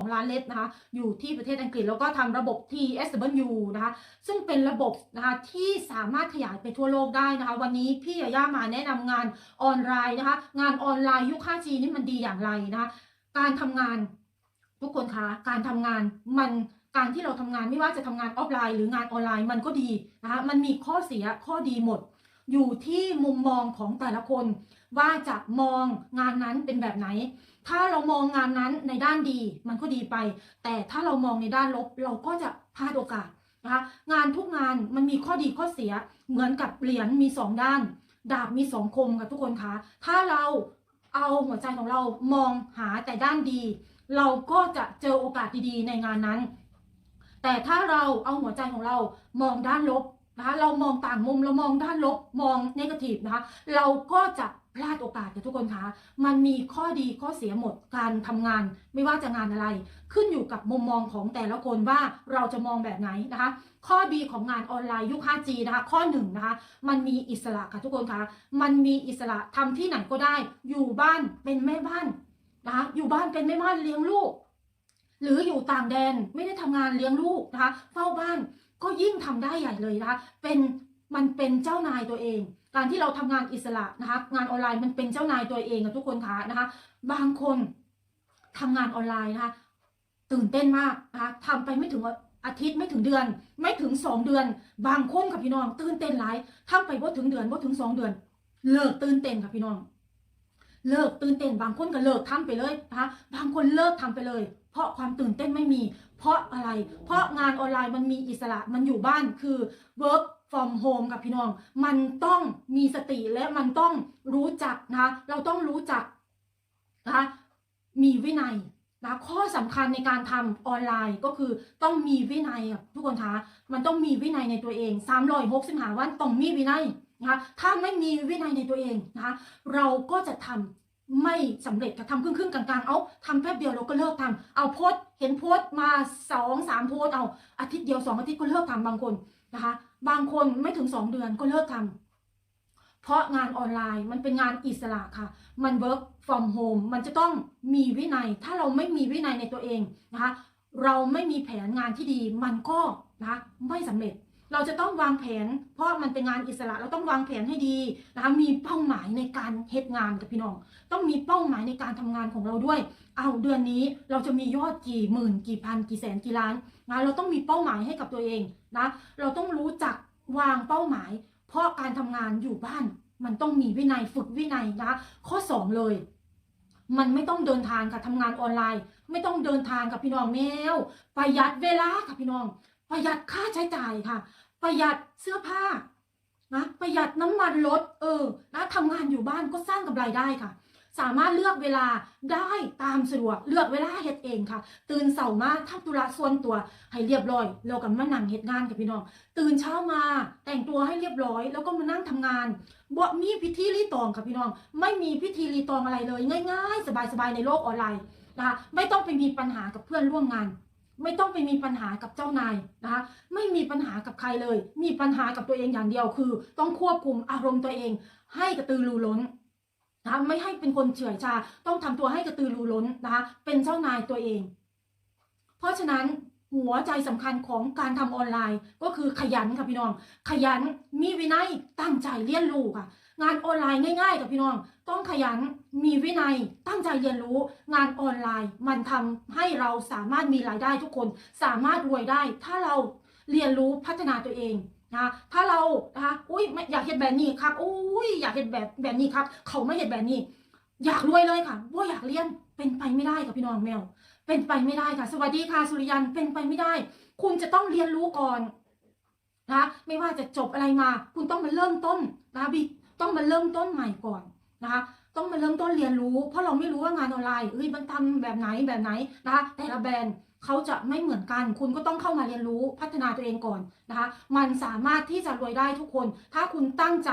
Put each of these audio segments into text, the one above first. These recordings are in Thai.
ของร้านเล็บนะคะ อยู่ที่ประเทศอังกฤษแล้วก็ทำระบบ TSW นะคะ ซึ่งเป็นระบบนะคะที่สามารถขยายไปทั่วโลกได้นะคะ วันนี้พี่ยาย่ามาแนะนำงานออนไลน์นะคะ งานออนไลน์ยุค 5G นี่มันดีอย่างไรนะคะ การทำงานทุกคนคะ การทำงานมันการที่เราทำงานไม่ว่าจะทำงานออฟไลน์หรืองานออนไลน์มันก็ดีนะคะ มันมีข้อเสียข้อดีหมด อยู่ที่มุมมองของแต่ละคน ว่าจะมองงานนั้นเป็นแบบไหน ถ้าเรามองงานนั้นในด้านดีมันก็ดีไป แต่ถ้าเรามองในด้านลบเราก็จะพลาดโอกาสนะคะงานทุกงานมันมีข้อดีข้อเสียเหมือนกับเหรียญมีสองด้าน ดาบมีสองคมค่ะทุกคนคะถ้าเราเอาหัวใจของเรามองหาแต่ด้านดี เราก็จะเจอโอกาสดีๆ ในงานนั้น แต่ถ้าเราเอาหัวใจของเรามองด้านลบนะคะเรามองต่างมุมเรามองด้านลบมองเนกาทีฟนะคะเราก็จะ ลาดโอกาสค่ะทุกคนคะ มันมีข้อดีข้อเสียหมดการทำงาน ไม่ว่าจะงานอะไร ขึ้นอยู่กับมุมมองของแต่ละคนว่าเราจะมองแบบไหนนะคะ ข้อดีของงานออนไลน์ยุค 5G นะคะ ข้อหนึ่งนะคะมันมีอิสระค่ะทุกคนคะมันมีอิสระทำที่ไหนก็ได้ อยู่บ้านเป็นแม่บ้านนะคะอยู่บ้านเป็นแม่บ้านเลี้ยงลูก หรืออยู่ต่างแดนไม่ได้ทำงานเลี้ยงลูกนะคะ เฝ้าบ้านก็ยิ่งทำได้ใหญ่เลยนะคะ เป็น มันเป็นเจ้านายตัวเอง การที่เราทำงานอิสระนะคะ งานออนไลน์มันเป็นเจ้านายตัวเองกับทุกคนคะนะคะ บางคนทำงานออนไลน์นะคะตื่นเต้นมากนะคะทำไปไม่ถึงอาทิตย์ไม่ถึงเดือน ไม่ถึงสองเดือน บางคนค่ะพี่น้อง ตื่นเต้นหลายทำไปว่าถึงเดือนว่าถึงสองเดือน เลิกตื่นเต้นค่ะพี่น้อง เลิกตื่นเต้นบางคนก็เลิกทำไปเลยนะคะบางคนเลิกทำไปเลย เพราะความตื่นเต้นไม่มี เพราะอะไร เพราะงานออนไลน์มันมีอิสระ มันอยู่บ้านคือ work from home กับพี่น้อง มันต้องมีสติและมันต้องรู้จักนะเราต้องรู้จักนะคะมีวินัยนะข้อสำคัญในการทำออนไลน์ก็คือต้องมีวินัยทุกคนคะมันต้องมีวินัยในตัวเอง365วันต้องมีวินัยนะคะถ้าไม่มีวินัยในตัวเองนะคะเราก็จะทำ ไม่สำเร็จค่ะทำครึ่งๆกลางๆ เอาทำแป๊บเดียวเราก็เลิกทำเอาโพสเห็นโพสมาสองสามโพสเอาอาทิตย์เดียวสองอาทิตย์ก็เลิกทำบางคนนะคะ บางคนไม่ถึงสองเดือนก็เลิกทำเพราะงานออนไลน์มันเป็นงานอิสระค่ะ มัน work from home มันจะต้องมีวินัย ถ้าเราไม่มีวินัยในตัวเองนะคะ เราไม่มีแผนงานที่ดี มันก็นะคะไม่สำเร็จ เราจะต้องวางแผน เพราะมันเป็นงานอิสระเราต้องวางแผนให้ดีนะคะมีเป้าหมายในการเฮ็ดงานกับพี่น้อง ต้องมีเป้าหมายในการทำงานของเราด้วย เอาเดือนนี้เราจะมียอดกี่หมื่นกี่พันกี่แสนกี่ล้านนะเราต้องมีเป้าหมายให้กับตัวเองนะเราต้องรู้จักวางเป้าหมาย เพราะการทำงานอยู่บ้าน มันต้องมีวินัยฝึกวินัยนะข้อสองเลยมันไม่ต้องเดินทางค่ะทำงานออนไลน์ ไม่ต้องเดินทางกับพี่น้องแมวประหยัดเวลาค่ะพี่น้อง ประหยัดค่าใช้จ่ายค่ะ ประหยัดเสื้อผ้านะประหยัดน้ำมันรถเออนะทำงานอยู่บ้านก็สร้างกำไรได้ค่ะ สามารถเลือกเวลาได้ตามสะดวกเลือกเวลาเฮ็ดเองค่ะ ตื่นเสาร์มาทำธุระส่วนตัวให้เรียบร้อยแล้วก็มานั่งเฮ็ดงานกับพี่น้องตื่นเช้ามาแต่งตัวให้เรียบร้อย แล้วก็มานั่งทำงานบ่มีพิธีรีตองค่ะพี่น้อง ไม่มีพิธีรีตองอะไรเลย ง่าย ๆ สบายๆในโลกออนไลน์นะคะไม่ต้องไปมีปัญหากับเพื่อนร่วมงาน ไม่ต้องไปมีปัญหากับเจ้านายนะคะไม่มีปัญหากับใครเลย มีปัญหากับตัวเองอย่างเดียวคือ ต้องควบคุมอารมณ์ตัวเอง ให้กระตือรือร้นนะคะไม่ให้เป็นคนเฉื่อยชา ต้องทำตัวให้กระตือรือร้นนะคะเป็นเจ้านายตัวเอง เพราะฉะนั้นหัวใจสำคัญของการทำออนไลน์ ก็คือขยันค่ะพี่น้อง ขยันมีวินัยตั้งใจเรียนรู้ค่ะ งานออนไลน์ง่ายๆกับพี่น้อง ต้องขยันมีวินัยตั้งใจเรียนรู้ งานออนไลน์ มันทำให้เราสามารถมีรายได้ทุกคน สามารถรวยได้ ถ้าเราเรียนรู้พัฒนาตัวเองนะถ้าเรานะคะอุ้ยอยากเห็นแบบนี้ครับอุ้ยอยากเห็นแบบแบบนี้ครับ เขาไม่เห็นแบบนี้ อยากรวยเลยค่ะว่าอยากเรียนเป็นไปไม่ได้ค่ะพี่น้องแมว เป็นไปไม่ได้ค่ะ สวัสดีค่ะสุริยันเป็นไปไม่ได้ คุณจะต้องเรียนรู้ก่อนนะไม่ว่าจะจบอะไรมา คุณต้องมาเริ่มต้นนะคะบิ ต้องมาเริ่มต้นใหม่ก่อนนะคะ ต้องมาเริ่มต้นเรียนรู้ เพราะเราไม่รู้ว่างานออนไลน์เอ้ยมันทำแบบไหนแบบไหนนะคะแต่ละแบรนด์เขาจะไม่เหมือนกัน คุณก็ต้องเข้ามาเรียนรู้พัฒนาตัวเองก่อนนะคะ มันสามารถที่จะรวยได้ทุกคน ถ้าคุณตั้งใจ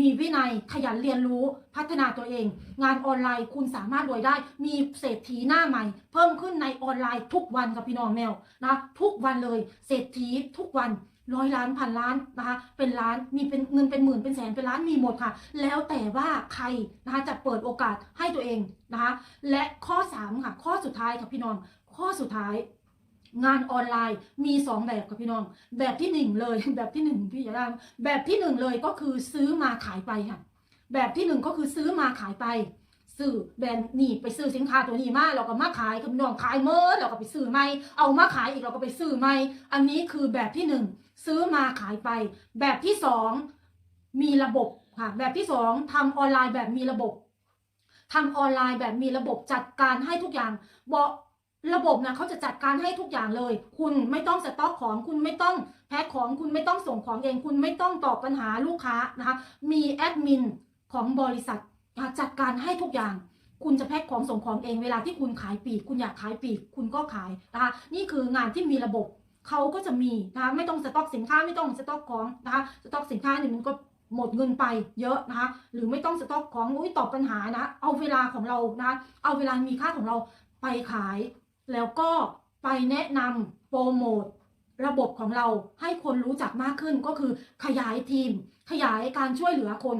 มีวินัยขยันเรียนรู้พัฒนาตัวเอง งานออนไลน์คุณสามารถรวยได้ มีเศรษฐีหน้าใหม่ เพิ่มขึ้นในออนไลน์ทุกวันกับพี่น้องแมวนะทุกวันเลย เศรษฐีทุกวัน ร้อยล้านพันล้านนะคะ เป็นล้านมีเป็นเงินเป็นหมื่นเป็นแสนเป็นล้านมีหมดค่ะ แล้วแต่ว่าใครนะคะจะเปิดโอกาสให้ตัวเองนะคะ และข้อ 3 ค่ะ ข้อสุดท้ายค่ะพี่น้องขข้อสุดท้าย งานออนไลน์มีสองแบบค่ะพี่น้อง แบบที่หนึ่งเลยแบบที่หนึ่งพี่จะได้แบบที่หนึ่งเลยก็คือซื้อมาขายไปค่ะ แบบที่หนึ่งก็คือซื้อมาขายไป ซื้อแบรนด์นี่ไปซื้อสินค้าตัวนี้มาเราก็มาขายกับน้องขายเมื่อเราก็ไปซื้อใหม่เอามาขายอีกเราก็ไปซื้อใหม่อันนี้คือแบบที่หนึ่งซื้อมาขายไป แบบที่สองมีระบบค่ะแบบที่สองทำออนไลน์แบบมีระบบทำออนไลน์แบบมีระบบจัดการให้ทุกอย่างบอกระบบนะเขาจะจัดการให้ทุกอย่างเลย คุณไม่ต้องสต็อกของ คุณไม่ต้องแพ็คของ คุณไม่ต้องส่งของเอง คุณไม่ต้องตอบปัญหาลูกค้านะคะ มีแอดมินของบริษัท จัดการให้ทุกอย่าง คุณจะแพ็คของส่งของเองเวลาที่คุณขายปีก คุณอยากขายปีก คุณก็ขายนะคะนี่คืองานที่มีระบบเขาก็จะมีนะคะไม่ต้องสต็อกสินค้าไม่ต้องสต็อกของนะคะสต็อกสินค้าเนี่ยมันก็หมดเงินไปเยอะนะคะหรือไม่ต้องสต็อกของอุ้ยตอบปัญหานะ เอาเวลาของเรานะคะเอาเวลามีค่าของเราไปขาย แล้วก็ไปแนะนำโปรโมทระบบของเราให้คนรู้จักมากขึ้นก็คือขยายทีม ขยายการช่วยเหลือคน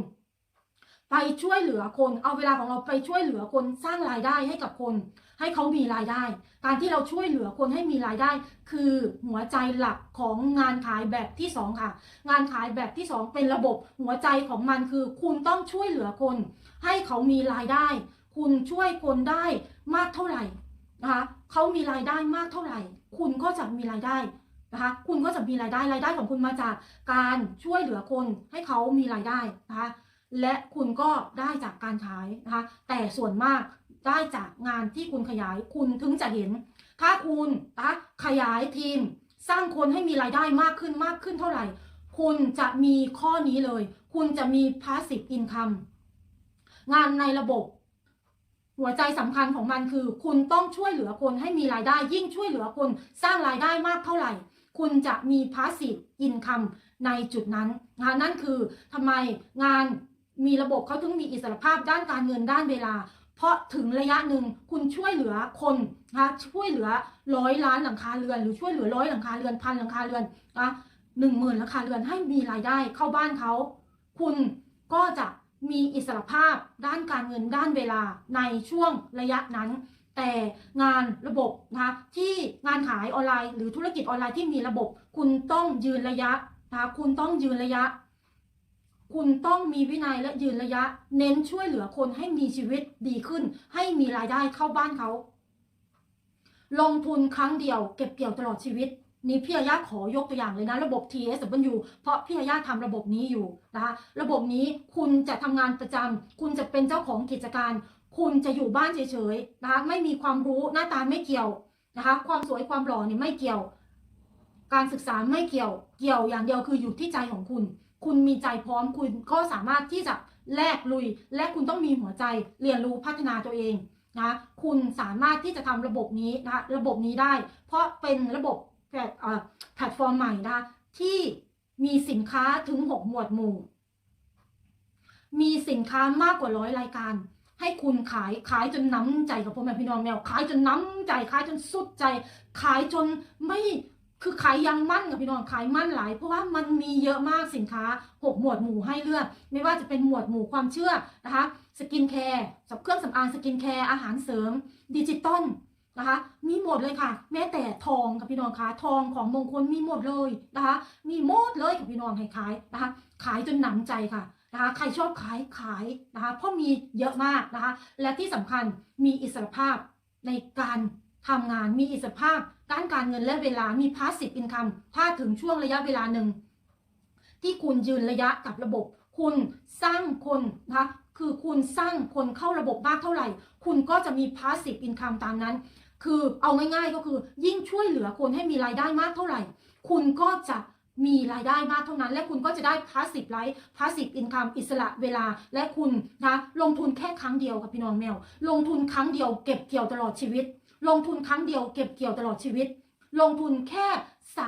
ไปช่วยเหลือคน เอาเวลาของเราไปช่วยเหลือคนสร้างรายได้ให้กับคน ให้เขามีรายได้ การที่เราช่วยเหลือคนให้มีรายได้ คือหัวใจหลักของงานขายแบบที่สองค่ะ งานขายแบบที่สองเป็นระบบหัวใจของมันคือ คุณต้องช่วยเหลือคน ให้เขามีรายได้ คุณช่วยคนได้มากเท่าไหร่นะคะเขามีรายได้มากเท่าไหร่ คุณก็จะมีรายได้นะคะคุณก็จะมีรายได้รายได้ของคุณมาจากการช่วยเหลือคนให้เขามีรายได้นะคะ และคุณก็ได้จากการขายนะคะแต่ส่วนมากได้จากงานที่คุณขยายคุณถึงจะเห็น ถ้าคุณนะขยายทีม สร้างคนให้มีรายได้มากขึ้นมากขึ้นเท่าไหร่ คุณจะมีข้อนี้เลย คุณจะมี passive income งานในระบบ หัวใจสำคัญของมันคือ คุณต้องช่วยเหลือคนให้มีรายได้ ยิ่งช่วยเหลือคนสร้างรายได้มากเท่าไหร่ คุณจะมี passive income ในจุดนั้นนะคะนั่นคือทำไมงาน มีระบบเขาถึงมีอิสรภาพด้านการเงินด้านเวลา เพราะถึงระยะหนึ่งคุณช่วยเหลือคนนะคะช่วยเหลือร้อยล้านหลังคาเรือน หรือช่วยเหลือร้อยหลังคาเรือนพันหลังคาเรือนนะหนึ่งหมื่นหลังคาเรือนให้มีรายได้เข้าบ้านเขาคุณก็จะมีอิสรภาพด้านการเงินด้านเวลาในช่วงระยะนั้น แต่งานระบบนะคะที่งานขายออนไลน์ หรือธุรกิจออนไลน์ที่มีระบบ คุณต้องยืนระยะนะคะคุณต้องยืนระยะ คุณต้องมีวินัยและยืนระยะ เน้นช่วยเหลือคนให้มีชีวิตดีขึ้น ให้มีรายได้เข้าบ้านเขา ลงทุนครั้งเดียวเก็บเกี่ยวตลอดชีวิต นี่พี่อาญาขอยกตัวอย่างเลยนะ ระบบ TSW เพราะพี่อาญาทำระบบนี้อยู่นะคะระบบนี้คุณจะทำงานประจำคุณจะเป็นเจ้าของกิจการ คุณจะอยู่บ้านเฉยๆนะคะไม่มีความรู้หน้าตาไม่เกี่ยวนะคะ ความสวยความหล่อเนี่ยไม่เกี่ยว การศึกษาไม่เกี่ยว เกี่ยวอย่างเดียวคืออยู่ที่ใจของคุณ คุณมีใจพร้อมคุณก็สามารถที่จะแลกลุย และคุณต้องมีหัวใจเรียนรู้พัฒนาตัวเองนะคุณสามารถที่จะทำระบบนี้นะระบบนี้ได้ เพราะเป็นระบบแพลตแพลตฟอร์มใหม่นะคะที่มีสินค้าถึง 6 หมวดหมู่ มีสินค้ามากกว่าร้อยรายการ ให้คุณขายขายจนน้ำใจกับพ่อแม่พี่น้องแมวขายจนน้ำใจขายจนสุดใจ ขายจนไม่ คือขายยังมั่นกับพี่น้องขายมั่นหลายเพราะว่ามันมีเยอะมากสินค้า 6 หมวดหมู่ให้เลือก ไม่ว่าจะเป็นหมวดหมู่ความเชื่อนะคะสกินแคร์สับเครื่องสำอางสกินแคร์อาหารเสริมดิจิตอลนะคะมีหมดเลยค่ะ แม้แต่ทองกับพี่น้องคะทองของมงคลมีหมดเลยนะคะ มีหมดเลยกับพี่น้องให้ขายนะคะ ขายจนหนำใจค่ะนะคะใครชอบขายขายนะคะเพราะมีเยอะมากนะคะ และที่สำคัญมีอิสรภาพในการทำงานมีอิสรภาพ ด้านการเงินและเวลามี passive income ถ้าถึงช่วงระยะเวลาหนึ่ง ที่คุณยืนระยะกับระบบ คุณสร้างคนนะคะคือคุณสร้างคนเข้าระบบมากเท่าไหร่ คุณก็จะมี passive income ตามนั้น คือเอาง่าย ๆ ก็คือ ยิ่งช่วยเหลือคนให้มีรายได้มากเท่าไหร่ คุณก็จะมีรายได้มากเท่านั้น และคุณก็จะได้ passive life passive income อิสระเวลาและคุณนะลงทุนแค่ครั้งเดียวกับพี่น้องแมว ลงทุนครั้งเดียวเก็บเกี่ยวตลอดชีวิต ลงทุนครั้งเดียวเก็บเกี่ยวตลอดชีวิต ลงทุนแค่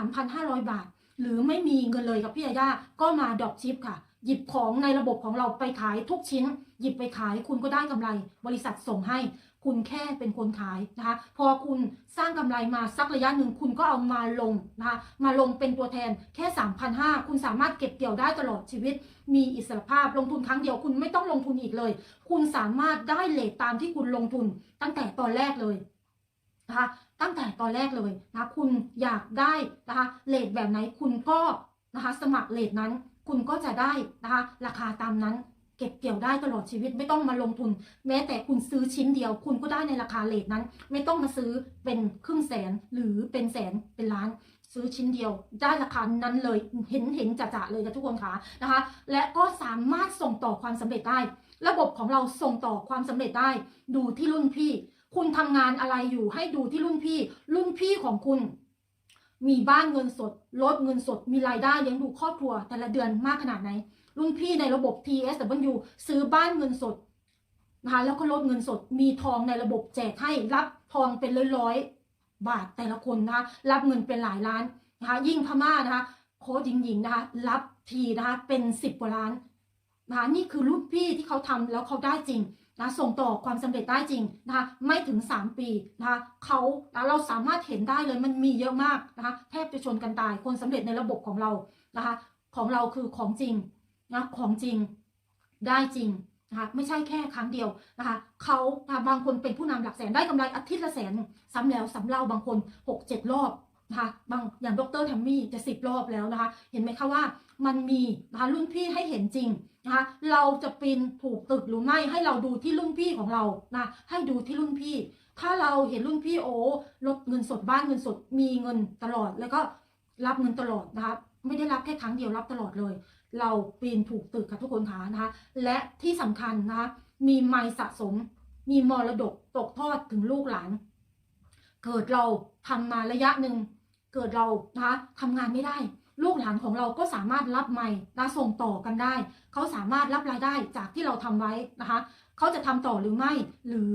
3,500 บาท หรือไม่มีเงินเลยกับพี่ยาย่าก็มาดอปชิปค่ะ หยิบของในระบบของเราไปขายทุกชิ้น หยิบไปขายคุณก็ได้กำไร บริษัทส่งให้ คุณแค่เป็นคนขายนะคะ พอคุณสร้างกำไรมาสักระยะหนึ่งคุณก็เอามาลงนะคะมาลงเป็นตัวแทนแค่3,500คุณสามารถเก็บเกี่ยวได้ตลอดชีวิต มีอิสรภาพลงทุนครั้งเดียวคุณไม่ต้องลงทุนอีกเลย คุณสามารถได้เลทตามที่คุณลงทุนตั้งแต่ตอนแรกเลย นะคะตั้งแต่ตอนแรกเลยนะคุณอยากได้นะคะเลทแบบไหนคุณก็นะคะสมัครเลทนั้นคุณก็จะได้นะคะราคาตามนั้นเก็บเกี่ยวได้ตลอดชีวิตไม่ต้องมาลงทุน แม้แต่คุณซื้อชิ้นเดียว คุณก็ได้ในราคาเลทนั้น ไม่ต้องมาซื้อเป็นครึ่งแสนหรือเป็นแสนเป็นล้าน ซื้อชิ้นเดียว ได้ราคานั้นเลยเห็นเห็นจะๆเลยนะทุกคนคะนะคะ และก็สามารถส่งต่อความสำเร็จได้ ระบบของเราส่งต่อความสำเร็จได้ ดูที่รุ่นพี่ คุณทำงานอะไรอยู่ให้ดูที่รุ่นพี่ รุ่นพี่ของคุณ มีบ้านเงินสดลดเงินสด มีรายได้เลี้ยงดูครอบครัว แต่ละเดือนมากขนาดไหน รุ่นพี่ในระบบ TSW ซื้อบ้านเงินสดนะคะแล้วก็ลดเงินสดมีทองในระบบแจกให้รับทองเป็นร้อยๆบาทแต่ละคนนะคะรับเงินเป็นหลายล้านนะคะยิ่งพม่านะคะโค้ชหญิงๆนะคะรับทีนะคะเป็นสิบกว่าล้านนะคะนี่คือรุ่นพี่ที่เขาทำแล้วเขาได้จริง นะส่งต่อความสำเร็จได้จริงนะคะไม่ถึง 3 ปีนะคะเขาแล้วเราสามารถเห็นได้เลยมันมีเยอะมากนะคะแทบจะชนกันตายคนสำเร็จในระบบของเรานะคะของเราคือของจริงนะของจริงได้จริงนะคะไม่ใช่แค่ครั้งเดียวนะคะเขานะบางคนเป็นผู้นำหลักแสนได้กำไรอาทิตย์ละแสนซ้ำแล้วซ้ำเล่าบางคน 6 7 รอบนะคะบางอย่างดรแทมมี่จะสิบรอบแล้วนะคะ เห็นไหมคะว่า มันมีนะคะรุ่นพี่ให้เห็นจริงนะคะเราจะปีนถูกตึกหรือไม่ให้เราดูที่รุ่นพี่ของเรานะให้ดูที่รุ่นพี่ ถ้าเราเห็นรุ่นพี่โอ้ลดเงินสดบ้านเงินสดมีเงินตลอด แล้วก็รับเงินตลอดนะคะไม่ได้รับแค่ครั้งเดียวรับตลอดเลย เราปีนถูกตึกค่ะทุกคนคะนะคะและที่สำคัญนะคะมีไม้สะสม มีมรดกตกทอดถึงลูกหลาน เกิดเราทำมาระยะหนึ่งเกิดเรานะคะทำงานไม่ได้ ลูกหลานของเราก็สามารถรับไม้และส่งต่อกันได้ เขาสามารถรับรายได้จากที่เราทำไว้นะคะ เขาจะทำต่อหรือไม่ หรือ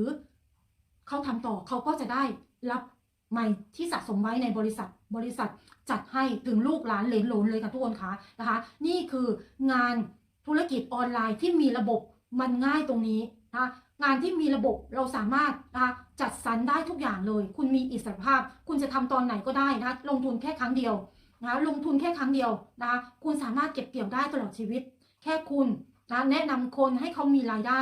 เขาทำต่อเขาก็จะได้รับไม้ที่สะสมไว้ในบริษัทบริษัทจัดให้ถึงลูกหลานเหลนหลนเลยค่ะทุกคนคะนะคะ นี่คืองานธุรกิจออนไลน์ที่มีระบบมันง่ายตรงนี้นะคะงานที่มีระบบเราสามารถนะคะจัดสรรได้ทุกอย่างเลย คุณมีอิสรภาพ คุณจะทำตอนไหนก็ได้นะคะลงทุนแค่ครั้งเดียว นะคะลงทุนแค่ครั้งเดียวนะคะคุณสามารถเก็บเกี่ยวได้ตลอดชีวิต แค่คุณนะแนะนำคนให้เขามีรายได้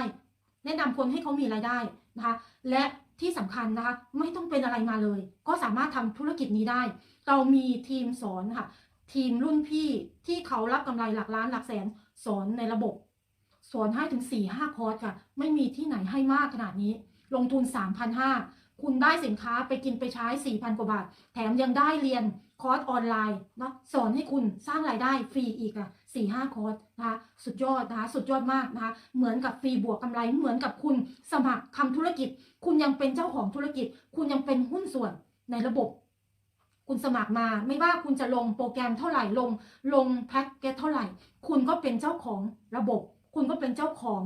แนะนำคนให้เขามีรายได้นะคะและที่สำคัญนะคะไม่ต้องเป็นอะไรมาเลย ก็สามารถทำธุรกิจนี้ได้ เรามีทีมสอนค่ะทีมรุ่นพี่ที่เขารับกำไรหลักล้านหลักแสนสอนในระบบ สอนให้ถึง4ี่ห้าคอร์สค่ะ ไม่มีที่ไหนให้มากขนาดนี้ ลงทุน 3,500 คุณได้สินค้าไปกินไปใช้ 4,000 กว่าบาท แถมยังได้เรียน คอร์สออนไลน์เนาะสอนให้คุณสร้างรายได้ฟรีอีกอะสี่ห้าคอร์สนะคะสุดยอดนะคะสุดยอดมากนะคะเหมือนกับฟรีบวกกำไรเหมือนกับคุณสมัครทำธุรกิจ คุณยังเป็นเจ้าของธุรกิจ คุณยังเป็นหุ้นส่วนในระบบ คุณสมัครมาไม่ว่าคุณจะลงโปรแกรมเท่าไหร่ลง ลงแพ็กเกจเท่าไหร่ คุณก็เป็นเจ้าของระบบ คุณก็เป็นเจ้าของ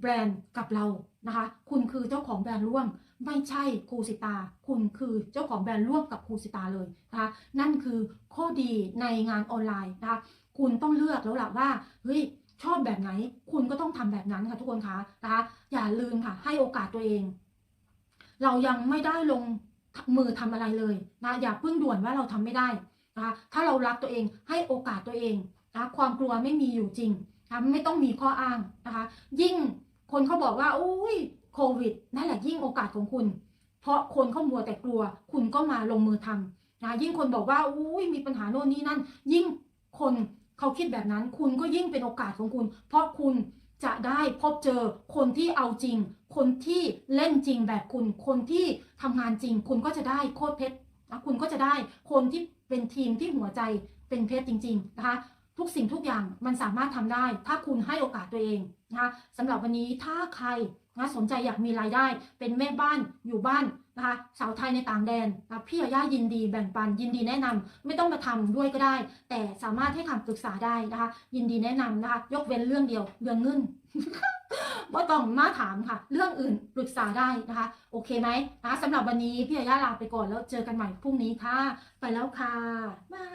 แบรนด์กับเรานะคะ คุณคือเจ้าของแบรนด์ร่วม ไม่ใช่ครูสิตา คุณคือเจ้าของแบรนด์ร่วมกับครูสิตาเลยนะคะนั่นคือข้อดีในงานออนไลน์นะคะคุณต้องเลือกแล้วล่ะว่าเฮ้ยชอบแบบไหน คุณก็ต้องทำแบบนั้นค่ะทุกคนคะนะคะอย่าลืมค่ะ ให้โอกาสตัวเอง เรายังไม่ได้ลงมือทำอะไรเลยนะอย่าเพิ่งด่วนว่าเราทำไม่ได้นะคะถ้าเรารักตัวเองให้โอกาสตัวเองนะความกลัวไม่มีอยู่จริงนะไม่ต้องมีข้ออ้างนะคะยิ่ง คนเขาบอกว่าอุ้ยโควิดนั่นแหละยิ่งโอกาสของคุณ เพราะคนเขามัวแต่กลัว คุณก็มาลงมือทำนะยิ่งคนบอกว่าอุ้ยมีปัญหาโน่นนี่นั่น ยิ่งคนเขาคิดแบบนั้น คุณก็ยิ่งเป็นโอกาสของคุณ เพราะคุณจะได้พบเจอคนที่เอาจริง คนที่เล่นจริงแบบคุณ คนที่ทำงานจริง คุณก็จะได้โคตรเพชรนะคุณก็จะได้คนที่เป็นทีมที่หัวใจเป็นเพชรจริง ๆ นะคะ ทุกสิ่งทุกอย่างมันสามารถทำได้ ถ้าคุณให้โอกาสตัวเองนะคะสำหรับวันนี้ถ้าใครนะสนใจอยากมีรายได้ เป็นแม่บ้านอยู่บ้านนะคะสาวไทยในต่างแดนนะพี่อาย่ายินดีแบ่งปัน ยินดีแนะนำไม่ต้องมาทำด้วยก็ได้ แต่สามารถให้คำปรึกษาได้นะคะ ยินดีแนะนำนะคะ ยกเว้นเรื่องเดียวเรื่องเงินว่าต้องมาถามค่ะ เรื่องอื่นปรึกษาได้นะคะ โอเคไหมนะคะสำหรับวันนี้พี่อาย่าลาไปก่อนแล้วเจอกันใหม่พรุ่งนี้ค่ะ ไปแล้วค่ะบ๊าย